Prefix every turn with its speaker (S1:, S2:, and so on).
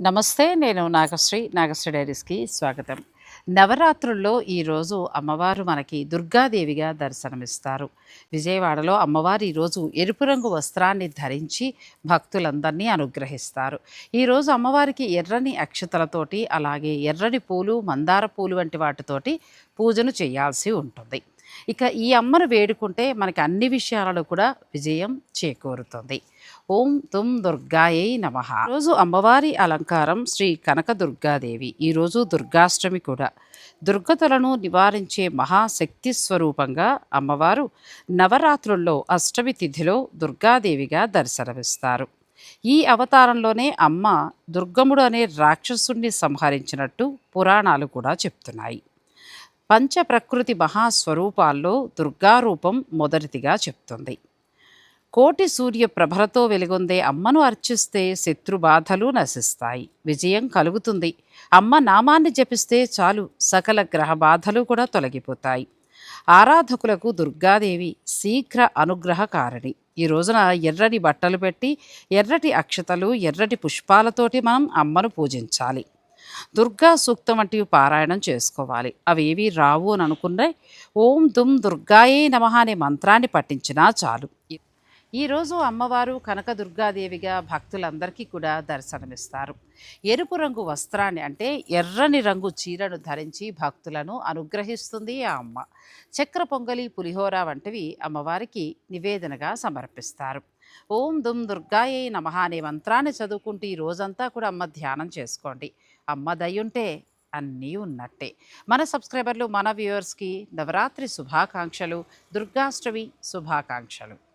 S1: నమస్తే నేను నాగశ్రీ నాగశ్రీ డైరీస్కి స్వాగతం. నవరాత్రుల్లో ఈరోజు అమ్మవారు మనకి దుర్గాదేవిగా దర్శనమిస్తారు. విజయవాడలో అమ్మవారు ఈరోజు ఎరుపు రంగు వస్త్రాన్ని ధరించి భక్తులందరినీ అనుగ్రహిస్తారు. ఈరోజు అమ్మవారికి ఎర్రని అక్షతలతోటి అలాగే ఎర్రని పూలు మందార పూలు వంటి వాటితోటి పూజను చేయాల్సి ఉంటుంది. ఇక ఈ అమ్మను వేడుకుంటే మనకి అన్ని విషయాలలో కూడా విజయం చేకూరుతుంది. ఓం తుమ్ దుర్గాయై నమ. రోజు అమ్మవారి అలంకారం శ్రీ కనక దుర్గాదేవి ఈరోజు దుర్గాష్టమి కూడా. దుర్గతులను నివారించే మహాశక్తి స్వరూపంగా అమ్మవారు నవరాత్రుల్లో అష్టమి తిథిలో దుర్గాదేవిగా దర్శనమిస్తారు. ఈ అవతారంలోనే అమ్మ దుర్గముడు అనే రాక్షసుణ్ణి సంహరించినట్టు పురాణాలు కూడా చెప్తున్నాయి. పంచ ప్రకృతి మహాస్వరూపాల్లో దుర్గారూపం మొదటిదిగా చెప్తుంది. కోటి సూర్య ప్రభలతో వెలుగొందే అమ్మను అర్చిస్తే శత్రు బాధలు నశిస్తాయి. విజయం కలుగుతుంది. అమ్మ నామాన్ని జపిస్తే చాలు. సకల గ్రహ బాధలు కూడా తొలగిపోతాయి. ఆరాధకులకు దుర్గాదేవి శీఘ్ర అనుగ్రహకారిణి ఈ రోజున ఎర్రటి బట్టలు పెట్టి ఎర్రటి అక్షతలు ఎర్రటి పుష్పాలతోటి మనం అమ్మను పూజించాలి. దుర్గా సూక్తం వంటివి పారాయణం చేసుకోవాలి. అవి ఏవి రావు అని అనుకున్నాయి. ఓం దుమ్ దుర్గాయే నమః అనే మంత్రాన్ని పఠించినా చాలు. ఈరోజు అమ్మవారు కనక దుర్గాదేవిగా భక్తులందరికీ కూడా దర్శనమిస్తారు. ఎరుపు రంగు వస్త్రాన్ని అంటే ఎర్రని రంగు చీరను ధరించి భక్తులను అనుగ్రహిస్తుంది ఆ అమ్మ. చక్ర పొంగలి పులిహోర వంటివి అమ్మవారికి నివేదనగా సమర్పిస్తారు. ఓం దుమ్ దుర్గాయే నమః అనే మంత్రాన్ని చదువుకుంటూ ఈ రోజంతా కూడా అమ్మ ధ్యానం చేసుకోండి. అమ్మ దయ్యుంటే అన్నీ ఉన్నట్టే. మన సబ్స్క్రైబర్లు మన వ్యూవర్స్కి నవరాత్రి శుభాకాంక్షలు దుర్గాష్టమి శుభాకాంక్షలు.